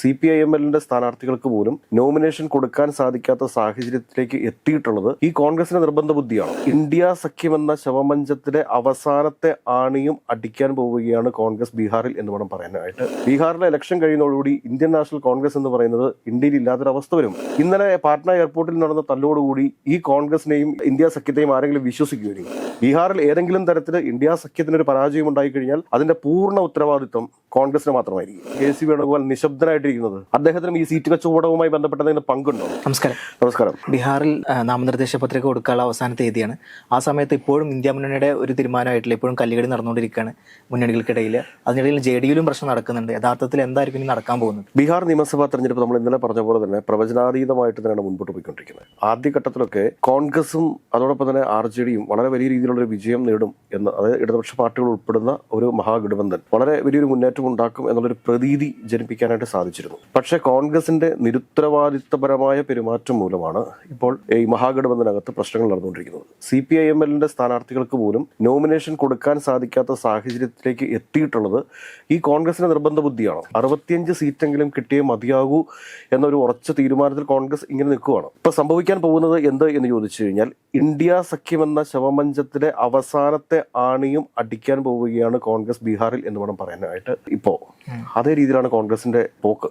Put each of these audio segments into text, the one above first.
C P I M എല്ലിന്റെ സ്ഥാനാർത്ഥികൾക്ക് പോലും നോമിനേഷൻ കൊടുക്കാൻ സാധിക്കാത്ത സാഹചര്യത്തിലേക്ക് എത്തിയിട്ടുള്ളത് ഈ കോൺഗ്രസിന്റെ നിർബന്ധ ബുദ്ധിയാണ്. ഇന്ത്യ സഖ്യമെന്ന ശവമഞ്ചത്തിലെ അവസാനത്തെ ആണിയും അടിക്കാൻ പോവുകയാണ് കോൺഗ്രസ് ബീഹാറിൽ എന്ന് വേണം പറയാനായിട്ട്. ബീഹാറിലെ ഇലക്ഷൻ കഴിയുന്നതോടുകൂടി ഇന്ത്യൻ നാഷണൽ കോൺഗ്രസ് എന്ന് പറയുന്നത് ഇന്ത്യയിൽ ഇല്ലാത്തൊരവസ്ഥ വരും. ഇന്നലെ പാട്ന എയർപോർട്ടിൽ നടന്ന തല്ലോടുകൂടി ഈ കോൺഗ്രസിനെയും ഇന്ത്യ സഖ്യത്തെയും ആരെങ്കിലും വിശ്വസിക്കുകയും ബീഹാറിൽ ഏതെങ്കിലും തരത്തിൽ ഇന്ത്യ സഖ്യത്തിന് ഒരു പരാജയം ഉണ്ടായി കഴിഞ്ഞാൽ അതിന്റെ പൂർണ ഉത്തരവാദിത്വം കോൺഗ്രസിന് മാത്രമായിരിക്കും. കെ സി വേണുഗോപാൽ നിശബ്ദനായിട്ടിരിക്കുന്നത് അദ്ദേഹത്തിനും ഈ സീറ്റ് കച്ചവടവുമായി ബന്ധപ്പെട്ടതിന് പങ്കുണ്ടോ? നമസ്കാരം. നമസ്കാരം. ബീഹാറിൽ നാമനിർദ്ദേശ പത്രിക കൊടുക്കാനുള്ള അവസാന തീയതിയാണ്. ആ സമയത്ത് ഇപ്പോഴും ഇന്ത്യ മുന്നണിയുടെ ഒരു തീരുമാനമായിട്ടില്ല. ഇപ്പോഴും കല്ലുകടി നടന്നുകൊണ്ടിരിക്കുകയാണ് മുന്നണികൾക്കിടയിൽ അതിനിടയിൽ ജെ ഡി യുലും പ്രശ്നം നടക്കുന്നുണ്ട്. യഥാർത്ഥത്തിൽ എന്തായിരിക്കും ഇനി നടക്കാൻ പോകുന്നത്? ബീഹാർ നിയമസഭാ തെരഞ്ഞെടുപ്പ് നമ്മൾ ഇന്നലെ പറഞ്ഞ പോലെ തന്നെ പ്രവചനാതീതമായിട്ട് തന്നെയാണ് മുൻപോട്ട് പോയിക്കൊണ്ടിരിക്കുന്നത്. ആദ്യഘട്ടത്തിലൊക്കെ കോൺഗ്രസും അതോടൊപ്പം തന്നെ ആർ ജെ ഡിയും വളരെ വലിയ രീതിയിലുള്ള ഒരു വിജയം നേടും എന്ന് അതായത് ഇടതുപക്ഷ പാർട്ടികൾ ഉൾപ്പെടുന്ന ഒരു മഹാഗഠബന്ധൻ വളരെ വലിയൊരു മുന്നേറ്റം ഉണ്ടാക്കും എന്നുള്ളൊരു പ്രതീതി ജനിപ്പിക്കാനായിട്ട് സാധിച്ചിരുന്നു പക്ഷേ കോൺഗ്രസിന്റെ നിരുത്തരവാദിത്തപരമായ പെരുമാറ്റം മൂലമാണ് ഇപ്പോൾ ഈ മഹാഗഠബന്ധനകത്ത് പ്രശ്നങ്ങൾ നടന്നുകൊണ്ടിരിക്കുന്നത്. സി പി ഐ എം എല്ലിന്റെ സ്ഥാനാർത്ഥികൾക്ക് പോലും നോമിനേഷൻ കൊടുക്കാൻ സാധിക്കാത്ത സാഹചര്യത്തിലേക്ക് എത്തിയിട്ടുള്ളത് ഈ കോൺഗ്രസിന്റെ നിർബന്ധ ബുദ്ധിയാണ്? അറുപത്തിയഞ്ച് സീറ്റെങ്കിലും കിട്ടിയേ മതിയാകൂ എന്നൊരു ഉറച്ച തീരുമാനത്തിൽ കോൺഗ്രസ് ഇങ്ങനെ നിൽക്കുകയാണ് ഇപ്പൊ സംഭവിക്കാൻ പോകുന്നത് എന്ത് എന്ന് ചോദിച്ചു കഴിഞ്ഞാൽ ഇന്ത്യ സഖ്യം എന്ന ശവമഞ്ചത്തിലെ അവസാനത്തെ ആണിയും അടിക്കാൻ പോവുകയാണ് കോൺഗ്രസ് ബീഹാറിൽ എന്ന് വേണം പറയാനായിട്ട്. ഇപ്പോ അതേ രീതിയിലാണ് കോൺഗ്രസിന്റെ പോക്ക്.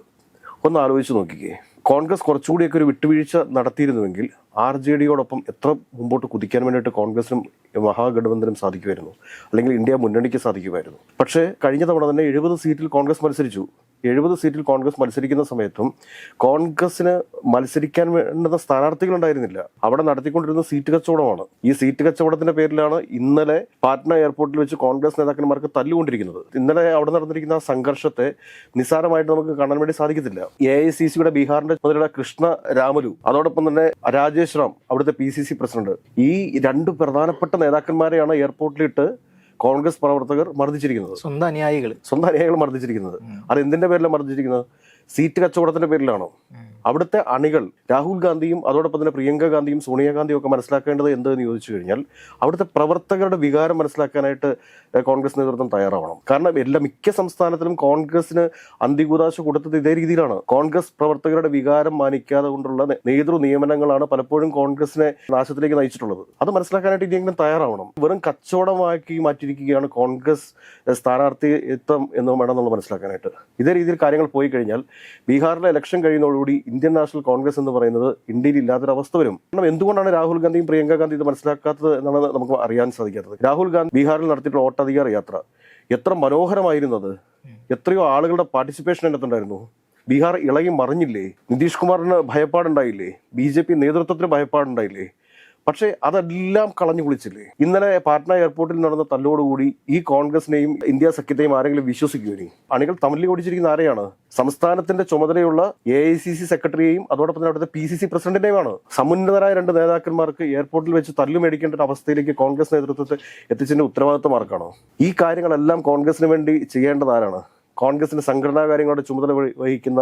ഒന്ന് ആലോചിച്ച് നോക്കിക്കേ. കോൺഗ്രസ് കുറച്ചുകൂടിയൊക്കെ ഒരു വിട്ടുവീഴ്ച നടത്തിയിരുന്നുവെങ്കിൽ ആർ ജെ ഡിയോടൊപ്പം എത്ര മുമ്പോട്ട് കുതിക്കാൻ വേണ്ടിയിട്ട് കോൺഗ്രസിനും മഹാഗഠബന്ധനും സാധിക്കുമായിരുന്നു? അല്ലെങ്കിൽ ഇന്ത്യ മുന്നണിക്ക് സാധിക്കുമായിരുന്നു? പക്ഷേ കഴിഞ്ഞ തവണ തന്നെ എഴുപത് സീറ്റിൽ കോൺഗ്രസ് മത്സരിച്ചു. എഴുപത് സീറ്റിൽ കോൺഗ്രസ് മത്സരിക്കുന്ന സമയത്തും കോൺഗ്രസിന് മത്സരിക്കാൻ വേണ്ടുന്ന സ്ഥാനാർത്ഥികൾ ഉണ്ടായിരുന്നില്ല അവിടെ നടത്തിക്കൊണ്ടിരുന്ന സീറ്റ് കച്ചവടമാണ്. ഈ സീറ്റ് കച്ചവടത്തിന്റെ പേരിലാണ് ഇന്നലെ പാറ്റ്ന എയർപോർട്ടിൽ വെച്ച് കോൺഗ്രസ് നേതാക്കന്മാർക്ക് തല്ലുകൊണ്ടിരിക്കുന്നത്. ഇന്നലെ അവിടെ നടന്നിരിക്കുന്ന ആ സംഘർഷത്തെ നിസ്സാരമായിട്ട് നമുക്ക് കാണാൻ വേണ്ടി സാധിക്കത്തില്ല. എ ഐ സി സിയുടെ ബീഹാറിന്റെ മുതലുള്ള കൃഷ്ണ രാമലു അതോടൊപ്പം തന്നെ രാജേഷ് റാം അവിടുത്തെ പി സി സി പ്രസിഡന്റ്. ഈ രണ്ട് പ്രധാനപ്പെട്ട നേതാക്കന്മാരെയാണ് എയർപോർട്ടിലിട്ട് കോൺഗ്രസ് പ്രവർത്തകർ മർദ്ദിച്ചിരിക്കുന്നത്. സ്വന്തം അനുയായികൾ സ്വന്തം അനുയായികൾ മർദ്ദിച്ചിരിക്കുന്നത്. അത് എന്തിന്റെ പേരിലാണ് മർദ്ദിച്ചിരിക്കുന്നത്? സീറ്റ് കച്ചവടത്തിന്റെ പേരിലാണോ? അവിടുത്തെ അണികൾ രാഹുൽ ഗാന്ധിയും അതോടൊപ്പം തന്നെ പ്രിയങ്ക ഗാന്ധിയും സോണിയാഗാന്ധിയും ഒക്കെ മനസ്സിലാക്കേണ്ടത് എന്തെന്ന് ചോദിച്ചു കഴിഞ്ഞാൽ അവിടുത്തെ പ്രവർത്തകരുടെ വികാരം മനസ്സിലാക്കാനായിട്ട് കോൺഗ്രസ് നേതൃത്വം തയ്യാറാവണം. കാരണം എല്ലാ മിക്ക സംസ്ഥാനത്തിലും കോൺഗ്രസിന് അന്തികൂതാശ കൊടുത്തത് ഇതേ രീതിയിലാണ്. കോൺഗ്രസ് പ്രവർത്തകരുടെ വികാരം മാനിക്കാതെ കൊണ്ടുള്ള നേതൃ നിയമനങ്ങളാണ് പലപ്പോഴും കോൺഗ്രസിനെ നാശത്തിലേക്ക് നയിച്ചിട്ടുള്ളത്. അത് മനസ്സിലാക്കാനായിട്ട് ഇനിയെങ്കിലും തയ്യാറാവണം. വെറും കച്ചവടമാക്കി മാറ്റിയിരിക്കുകയാണ് കോൺഗ്രസ് സ്ഥാനാർത്ഥിത്വം എന്ന് വേണം നമ്മൾ മനസ്സിലാക്കാനായിട്ട്. ഇതേ രീതിയിൽ കാര്യങ്ങൾ പോയി കഴിഞ്ഞാൽ ബീഹാറിലെ ഇലക്ഷൻ കഴിയുന്നതോടുകൂടി ഇന്ത്യൻ നാഷണൽ കോൺഗ്രസ് എന്ന് പറയുന്നത് ഇന്ത്യയിൽ ഇല്ലാത്തൊരവസ്ഥ വരും. കാരണം എന്തുകൊണ്ടാണ് രാഹുൽ ഗാന്ധിയും പ്രിയങ്ക ഗാന്ധി ഇത് മനസ്സിലാക്കാത്തത് എന്നാണ് നമുക്ക് അറിയാൻ സാധിക്കാത്തത്? രാഹുൽ ഗാന്ധി ബീഹാറിൽ നടത്തിയിട്ടുള്ള വോട്ടധികാര യാത്ര എത്ര മനോഹരമായിരുന്നത് എത്രയോ ആളുകളുടെ പാർട്ടിസിപ്പേഷൻ അതിനകത്തുണ്ടായിരുന്നു. ബീഹാർ ഇളകി മറിഞ്ഞില്ലേ? നിതീഷ് കുമാറിന് ഭയപ്പാടുണ്ടായില്ലേ? ബി ജെ പി നേതൃത്വത്തിന് ഭയപ്പാടുണ്ടായില്ലേ? പക്ഷേ അതെല്ലാം കളഞ്ഞു കുളിച്ചില്ലേ? ഇന്നലെ പാട്ന എയർപോർട്ടിൽ നടന്ന തല്ലോടുകൂടി ഈ കോൺഗ്രസിനെയും ഇന്ത്യ സഖ്യത്തെയും ആരെങ്കിലും വിശ്വസിക്കുമോ അണികൾ തമ്മിൽ ഓടിച്ചിരിക്കുന്ന ആരെയാണ്? സംസ്ഥാനത്തിന്റെ ചുമതലയുള്ള എ ഐ സി സി സെക്രട്ടറിയെയും അതോടൊപ്പം തന്നെ അവിടുത്തെ പി സി സി പ്രസിഡന്റിനെയുമാണ്. സമുന്നതരായ രണ്ട് നേതാക്കന്മാർക്ക് എയർപോർട്ടിൽ വെച്ച് തല്ലു മേടിക്കേണ്ട ഒരു അവസ്ഥയിലേക്ക് കോൺഗ്രസ് നേതൃത്വത്തെ എത്തിച്ചതിന്റെ ഉത്തരവാദിത്വമാർക്കാണോ ഈ കാര്യങ്ങളെല്ലാം കോൺഗ്രസിന് വേണ്ടി ചെയ്യേണ്ടത് ആരാണ്? കോൺഗ്രസിന്റെ സംഘടനാ കാര്യങ്ങളുടെ ചുമതല വഹിക്കുന്ന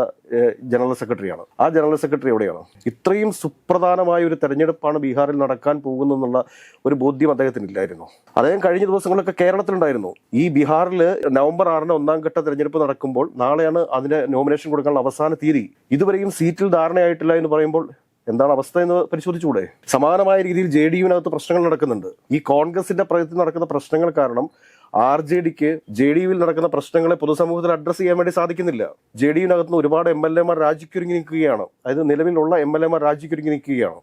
ജനറൽ സെക്രട്ടറിയാണ്. ആ ജനറൽ സെക്രട്ടറി എവിടെയാണ്? ഇത്രയും സുപ്രധാനമായ ഒരു തെരഞ്ഞെടുപ്പാണ് ബീഹാറിൽ നടക്കാൻ പോകുന്നെന്നുള്ള ഒരു ബോധ്യം അദ്ദേഹത്തിന് ഇല്ലായിരുന്നു അദ്ദേഹം കഴിഞ്ഞ ദിവസങ്ങളൊക്കെ കേരളത്തിലുണ്ടായിരുന്നു. ഈ ബീഹാറിൽ നവംബർ ആറിന് ഒന്നാം ഘട്ട തെരഞ്ഞെടുപ്പ് നടക്കുമ്പോൾ നാളെയാണ് അതിന് നോമിനേഷൻ കൊടുക്കാനുള്ള അവസാന തീയതി. ഇതുവരെയും സീറ്റിൽ ധാരണയായിട്ടില്ല എന്ന് പറയുമ്പോൾ എന്താണ് അവസ്ഥ എന്ന് പരിശോധിച്ചുകൂടെ? സമാനമായ രീതിയിൽ ജെ ഡി യുവിനകത്ത് പ്രശ്നങ്ങൾ നടക്കുന്നുണ്ട്. ഈ കോൺഗ്രസിന്റെ പ്രയത്നം നടക്കുന്ന പ്രശ്നങ്ങൾ കാരണം ആർ ജെ ഡിക്ക് ജെ ഡി യുവിൽ നടക്കുന്ന പ്രശ്നങ്ങളെ പൊതുസമൂഹത്തിൽ അഡ്രസ്സ് ചെയ്യാൻ വേണ്ടി സാധിക്കുന്നില്ല. ജെ ഡി യുവിനകത്ത് ഒരുപാട് എം എൽ എമാർ രാജിക്കൊരുങ്ങി നിൽക്കുകയാണ്. അതായത് നിലവിലുള്ള എം എൽ എമാർ രാജിക്കൊരുങ്ങി നിൽക്കുകയാണ്.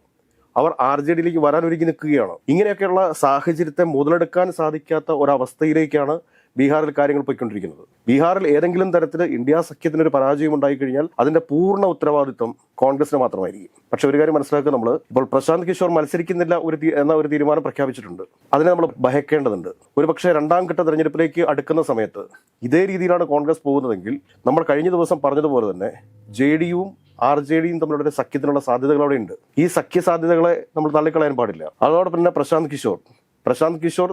അവർ ആർ ജെ ഡിയിലേക്ക് വരാൻ ഒരുങ്ങി നിൽക്കുകയാണ്. ഇങ്ങനെയൊക്കെയുള്ള സാഹചര്യത്തെ മുതലെടുക്കാൻ സാധിക്കാത്ത ഒരവസ്ഥയിലേക്കാണ് ബീഹാറിൽ കാര്യങ്ങൾ പോയിക്കൊണ്ടിരിക്കുന്നത്. ബീഹാറിൽ ഏതെങ്കിലും തരത്തിൽ ഇന്ത്യ സഖ്യത്തിന് ഒരു പരാജയം ഉണ്ടായി കഴിഞ്ഞാൽ അതിന്റെ പൂർണ ഉത്തരവാദിത്വം കോൺഗ്രസിന് മാത്രമായിരിക്കും. പക്ഷെ ഒരു കാര്യം മനസ്സിലാക്കുക നമ്മൾ ഇപ്പോൾ പ്രശാന്ത് കിഷോർ മത്സരിക്കുന്നില്ല ഒരു എന്ന ഒരു തീരുമാനം പ്രഖ്യാപിച്ചിട്ടുണ്ട്. അതിനെ നമ്മൾ ഭയക്കേണ്ടതുണ്ട് ഒരു പക്ഷേ രണ്ടാം ഘട്ട തെരഞ്ഞെടുപ്പിലേക്ക് അടുക്കുന്ന സമയത്ത് ഇതേ രീതിയിലാണ് കോൺഗ്രസ് പോകുന്നതെങ്കിൽ നമ്മൾ കഴിഞ്ഞ ദിവസം പറഞ്ഞതുപോലെ തന്നെ ജെ ഡിയും ആർ ജെ ഡിയും തമ്മിലുള്ള സഖ്യത്തിനുള്ള സാധ്യതകൾ അവിടെ ഉണ്ട് ഈ സഖ്യ സാധ്യതകളെ നമ്മൾ തള്ളിക്കളയാൻ പാടില്ല. അതോടൊപ്പം തന്നെ പ്രശാന്ത് കിഷോർ. പ്രശാന്ത് കിഷോർ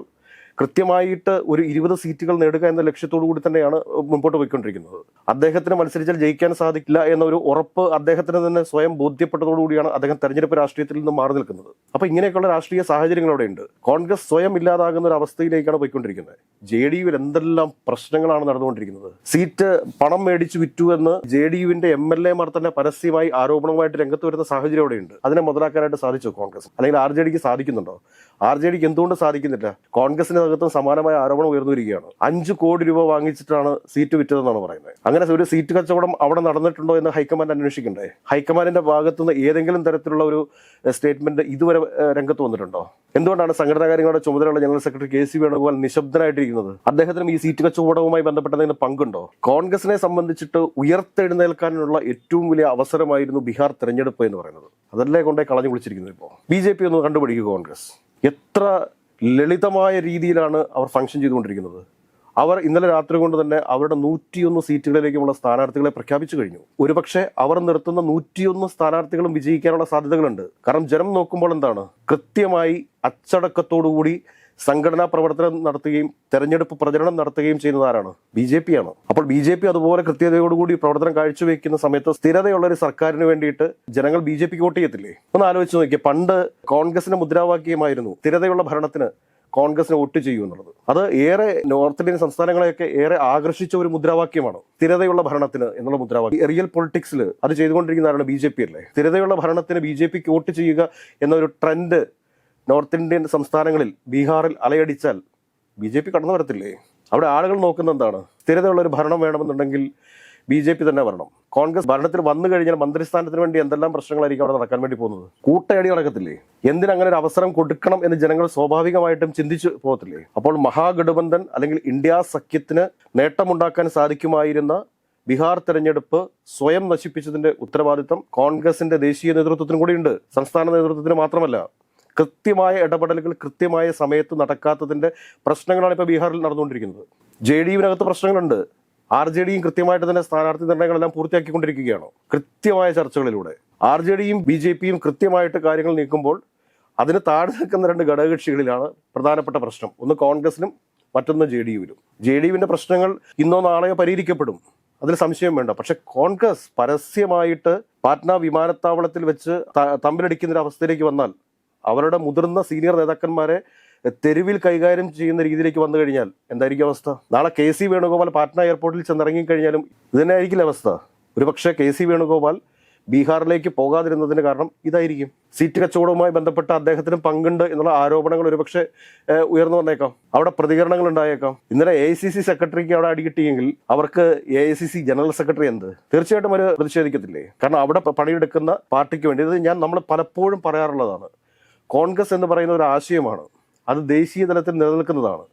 കൃത്യമായിട്ട് ഒരു ഇരുപത് സീറ്റുകൾ നേടുക എന്ന ലക്ഷ്യത്തോടു കൂടി തന്നെയാണ് മുമ്പോട്ട് പോയിക്കൊണ്ടിരിക്കുന്നത്. അദ്ദേഹത്തിന് മത്സരിച്ചാൽ ജയിക്കാൻ സാധിക്കില്ല എന്ന ഒരു ഉറപ്പ് അദ്ദേഹത്തിന് തന്നെ സ്വയം ബോധ്യപ്പെട്ടതോടുകൂടിയാണ് അദ്ദേഹം തെരഞ്ഞെടുപ്പ് രാഷ്ട്രീയത്തിൽ നിന്ന് മാറി നിൽക്കുന്നത്. അപ്പൊ ഇങ്ങനെയൊക്കെയുള്ള രാഷ്ട്രീയ സാഹചര്യങ്ങൾ അവിടെയുണ്ട്. കോൺഗ്രസ് സ്വയം ഇല്ലാതാകുന്ന ഒരു അവസ്ഥയിലേക്കാണ് പോയിക്കൊണ്ടിരിക്കുന്നത്. ജെ ഡി യുവിൽ എന്തെല്ലാം പ്രശ്നങ്ങളാണ് നടന്നുകൊണ്ടിരിക്കുന്നത്? സീറ്റ് പണം മേടിച്ചു വിറ്റു എന്ന് ജെ ഡി യുവിന്റെ എം എൽ എമാർ തന്നെ പരസ്യമായി ആരോപണവുമായിട്ട് രംഗത്ത് വരുന്ന സാഹചര്യം അവിടെയുണ്ട്. അതിനെ മുതലാക്കാനായിട്ട് സാധിച്ചു കോൺഗ്രസ്? അല്ലെങ്കിൽ ആർ ജെ ഡിക്ക് സാധിക്കുന്നുണ്ടോ? ആർ ജെ ഡിക്ക് എന്തുകൊണ്ട് സാധിക്കുന്നില്ല? കോൺഗ്രസിനകത്തും സമാനമായ ആരോപണം ഉയർന്നിരിക്കുകയാണ് അഞ്ച് കോടി രൂപ വാങ്ങിച്ചിട്ടാണ് സീറ്റ് വിറ്റതെന്നാണ് പറയുന്നത്. അങ്ങനെ ഒരു സീറ്റ് കച്ചവടം അവിടെ നടന്നിട്ടുണ്ടോ എന്ന് ഹൈക്കമാൻഡ് അന്വേഷിക്കണ്ടേ? ഹൈക്കമാൻഡിന്റെ ഭാഗത്തുനിന്ന് ഏതെങ്കിലും തരത്തിലുള്ള ഒരു സ്റ്റേറ്റ്മെന്റ് ഇതുവരെ രംഗത്ത് വന്നിട്ടുണ്ടോ? എന്തുകൊണ്ടാണ് സംഘടനാ കാര്യങ്ങളുടെ ചുമതലയുള്ള general secretary K C Venugopal നിശബ്ദനായിട്ടിരിക്കുന്നത്? അദ്ദേഹത്തിനും ഈ സീറ്റ് കച്ചവടവുമായി ബന്ധപ്പെട്ടതിന് പങ്കുണ്ടോ? കോൺഗ്രസിനെ സംബന്ധിച്ചിട്ട് ഉയർത്തെഴുന്നേൽക്കാനുള്ള ഏറ്റവും വലിയ അവസരമായിരുന്നു ബീഹാർ തെരഞ്ഞെടുപ്പ് എന്ന് പറയുന്നത്. അതല്ലേ കൊണ്ടേ കളഞ്ഞു വിളിച്ചിരിക്കുന്നത് ഇപ്പോൾ ബി ജെ പി ഒന്ന് കണ്ടുപിടിക്കുക കോൺഗ്രസ്. എത്ര ലളിതമായ രീതിയിലാണ് അവർ ഫംഗ്ഷൻ ചെയ്തുകൊണ്ടിരിക്കുന്നത്. അവർ ഇന്നലെ രാത്രി കൊണ്ട് തന്നെ അവരുടെ നൂറ്റിയൊന്ന് സീറ്റുകളിലേക്കുമുള്ള സ്ഥാനാർത്ഥികളെ പ്രഖ്യാപിച്ചു കഴിഞ്ഞു. ഒരുപക്ഷെ അവർ നിർത്തുന്ന നൂറ്റിയൊന്ന് സ്ഥാനാർത്ഥികളും വിജയിക്കാനുള്ള സാധ്യതകളുണ്ട്. കാരണം ജനം നോക്കുമ്പോൾ എന്താണ്? കൃത്യമായി അച്ചടക്കത്തോടുകൂടി സംഘടനാ പ്രവർത്തനം നടത്തുകയും തെരഞ്ഞെടുപ്പ് പ്രചരണം നടത്തുകയും ചെയ്യുന്നത് ആരാണ്? ബി ജെ പി ആണ് അപ്പോൾ ബി ജെ പി അതുപോലെ കൃത്യതയോടുകൂടി പ്രവർത്തനം കാഴ്ചവെക്കുന്ന സമയത്ത് സ്ഥിരതയുള്ള ഒരു സർക്കാരിന് വേണ്ടിയിട്ട് ജനങ്ങൾ ബി ജെ പിക്ക് വോട്ട് ചെയ്യത്തില്ലേ? ഒന്ന് ആലോചിച്ച് നോക്കിയേ. പണ്ട് കോൺഗ്രസിന്റെ മുദ്രാവാക്യമായിരുന്നു സ്ഥിരതയുള്ള ഭരണത്തിന് കോൺഗ്രസിന് വോട്ട് ചെയ്യൂ എന്നുള്ളത്. അത് ഏറെ നോർത്ത് ഇന്ത്യൻ സംസ്ഥാനങ്ങളെയൊക്കെ ഏറെ ആകർഷിച്ച ഒരു മുദ്രാവാക്യമാണ്. സ്ഥിരതയുള്ള ഭരണത്തിന് എന്നുള്ള മുദ്രാവാക്യം. റിയൽ പൊളിറ്റിക്സിൽ അത് ചെയ്തുകൊണ്ടിരിക്കുന്നതാണ് ബി ജെ പി അല്ലേ? സ്ഥിരതയുള്ള ഭരണത്തിന് ബി ജെ പിക്ക് വോട്ട് ചെയ്യുക എന്നൊരു ട്രെൻഡ് നോർത്ത് ഇന്ത്യൻ സംസ്ഥാനങ്ങളിൽ ബീഹാറിൽ അലയടിച്ചാൽ ബി ജെ പി കടന്നു വരത്തില്ലേ അവിടെ ആളുകൾ നോക്കുന്ന എന്താണ്? സ്ഥിരതയുള്ള ഒരു ഭരണം വേണമെന്നുണ്ടെങ്കിൽ ബി ജെ പി തന്നെ വരണം. കോൺഗ്രസ് ഭരണത്തിൽ വന്നു കഴിഞ്ഞാൽ മന്ത്രിസ്ഥാനത്തിന് വേണ്ടി എന്തെല്ലാം പ്രശ്നങ്ങളായിരിക്കും അവിടെ നടക്കാൻ വേണ്ടി പോകുന്നത്? കൂട്ടയടി നടക്കത്തില്ലേ? എന്തിനങ്ങനെ ഒരു അവസരം കൊടുക്കണം എന്ന് ജനങ്ങൾ സ്വാഭാവികമായിട്ടും ചിന്തിച്ചു പോകത്തില്ലേ? അപ്പോൾ മഹാഗഠബന്ധൻ അല്ലെങ്കിൽ ഇന്ത്യ സഖ്യത്തിന് നേട്ടമുണ്ടാക്കാൻ സാധിക്കുമായിരുന്ന ബീഹാർ തെരഞ്ഞെടുപ്പ് സ്വയം നശിപ്പിച്ചതിന്റെ ഉത്തരവാദിത്തം കോൺഗ്രസിന്റെ ദേശീയ നേതൃത്വത്തിനും കൂടിയുണ്ട്. സംസ്ഥാന നേതൃത്വത്തിന് മാത്രമല്ല കൃത്യമായ ഇടപെടലുകൾ കൃത്യമായ സമയത്ത് നടക്കാത്തതിന്റെ പ്രശ്നങ്ങളാണ് ഇപ്പോൾ ബീഹാറിൽ നടന്നുകൊണ്ടിരിക്കുന്നത്. ജെ ഡി യുവിനകത്ത് പ്രശ്നങ്ങളുണ്ട്. ആർ ജെ ഡിയും കൃത്യമായിട്ട് തന്നെ സ്ഥാനാർത്ഥി നിർണയങ്ങളെല്ലാം പൂർത്തിയാക്കിക്കൊണ്ടിരിക്കുകയാണ്? കൃത്യമായ ചർച്ചകളിലൂടെ. ആർ ജെ ഡിയും ബി ജെ പിയും കൃത്യമായിട്ട് കാര്യങ്ങൾ നീക്കുമ്പോൾ അതിന് താഴെ നിൽക്കുന്ന രണ്ട് ഘടകകക്ഷികളിലാണ് പ്രധാനപ്പെട്ട പ്രശ്നം. ഒന്ന് കോൺഗ്രസിനും മറ്റൊന്ന് ജെ ഡി യുവിനും. ജെ ഡി യുവിന്റെ പ്രശ്നങ്ങൾ ഇന്നോ നാളെയോ പരിഹരിക്കപ്പെടും. അതിൽ സംശയം വേണ്ട. പക്ഷെ കോൺഗ്രസ് പരസ്യമായിട്ട് പാറ്റ്ന വിമാനത്താവളത്തിൽ വെച്ച് ത- തമ്മിലടിക്കുന്ന ഒരു അവസ്ഥയിലേക്ക് വന്നാൽ അവരുടെ മുതിർന്ന സീനിയർ നേതാക്കന്മാരെ തെരുവിൽ കൈകാര്യം ചെയ്യുന്ന രീതിയിലേക്ക് വന്നു കഴിഞ്ഞാൽ എന്തായിരിക്കും അവസ്ഥ? നാളെ കെ സി വേണുഗോപാൽ പാറ്റ്ന എയർപോർട്ടിൽ ചെന്നിറങ്ങി കഴിഞ്ഞാലും ഇത് തന്നെ ആയിരിക്കില്ല അവസ്ഥ. ഒരുപക്ഷെ കെ സി വേണുഗോപാൽ ബീഹാറിലേക്ക് പോകാതിരുന്നതിന് കാരണം ഇതായിരിക്കും. സീറ്റ് കച്ചവടവുമായി ബന്ധപ്പെട്ട അദ്ദേഹത്തിനും പങ്കുണ്ട് എന്നുള്ള ആരോപണങ്ങൾ ഒരുപക്ഷെ ഉയർന്നു വന്നേക്കാം. അവിടെ പ്രതികരണങ്ങൾ ഉണ്ടായേക്കാം. ഇന്നലെ എ സി സി സെക്രട്ടറിക്ക് അവിടെ അടികിട്ടിയെങ്കിൽ അവർക്ക് A I C C general secretary എന്ത്? തീർച്ചയായിട്ടും അവർ പ്രതിഷേധിക്കത്തില്ലേ? കാരണം അവിടെ പണിയെടുക്കുന്ന പാർട്ടിക്ക് വേണ്ടി. ഇത് ഞാൻ നമ്മൾ പലപ്പോഴും പറയാറുള്ളതാണ്. കോൺഗ്രസ് എന്ന് പറയുന്ന ഒരു ആശയമാണ്. അത് ദേശീയ തലത്തിൽ നിലനിൽക്കുന്നതാണ്.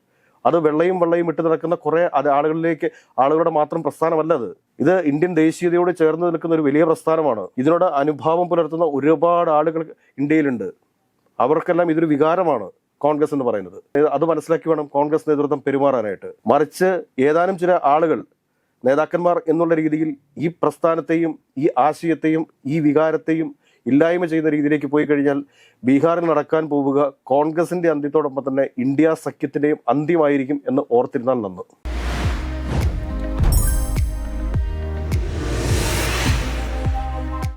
അത് വെള്ളയും വെള്ളയും ഇട്ട് നടക്കുന്ന കുറേ ആളുകളിലേക്ക് ആളുകളുടെ മാത്രം പ്രസ്ഥാനമല്ല അത്. ഇത് ഇന്ത്യൻ ദേശീയതയോട് ചേർന്ന് നിൽക്കുന്ന ഒരു വലിയ പ്രസ്ഥാനമാണ്. ഇതിനോട് അനുഭാവം പുലർത്തുന്ന ഒരുപാട് ആളുകൾ ഇന്ത്യയിലുണ്ട്. അവർക്കെല്ലാം ഇതൊരു വികാരമാണ് കോൺഗ്രസ് എന്ന് പറയുന്നത്. അത് മനസ്സിലാക്കി വേണം കോൺഗ്രസ് നേതൃത്വം പെരുമാറാനായിട്ട്. മറിച്ച് ഏതാനും ചില ആളുകൾ നേതാക്കന്മാർ എന്നുള്ള രീതിയിൽ ഈ പ്രസ്ഥാനത്തെയും ഈ ആശയത്തെയും ഈ വികാരത്തെയും ഇല്ലായ്മ ചെയ്യുന്ന രീതിയിലേക്ക് പോയി കഴിഞ്ഞാൽ ബീഹാറിൽ നടക്കാൻ പോവുക കോൺഗ്രസിന്റെ അന്ത്യത്തോടൊപ്പം തന്നെ ഇന്ത്യ സഖ്യത്തിന്റെയും അന്ത്യമായിരിക്കും എന്ന് ഓർത്തിരുന്നാൽ നന്ന്.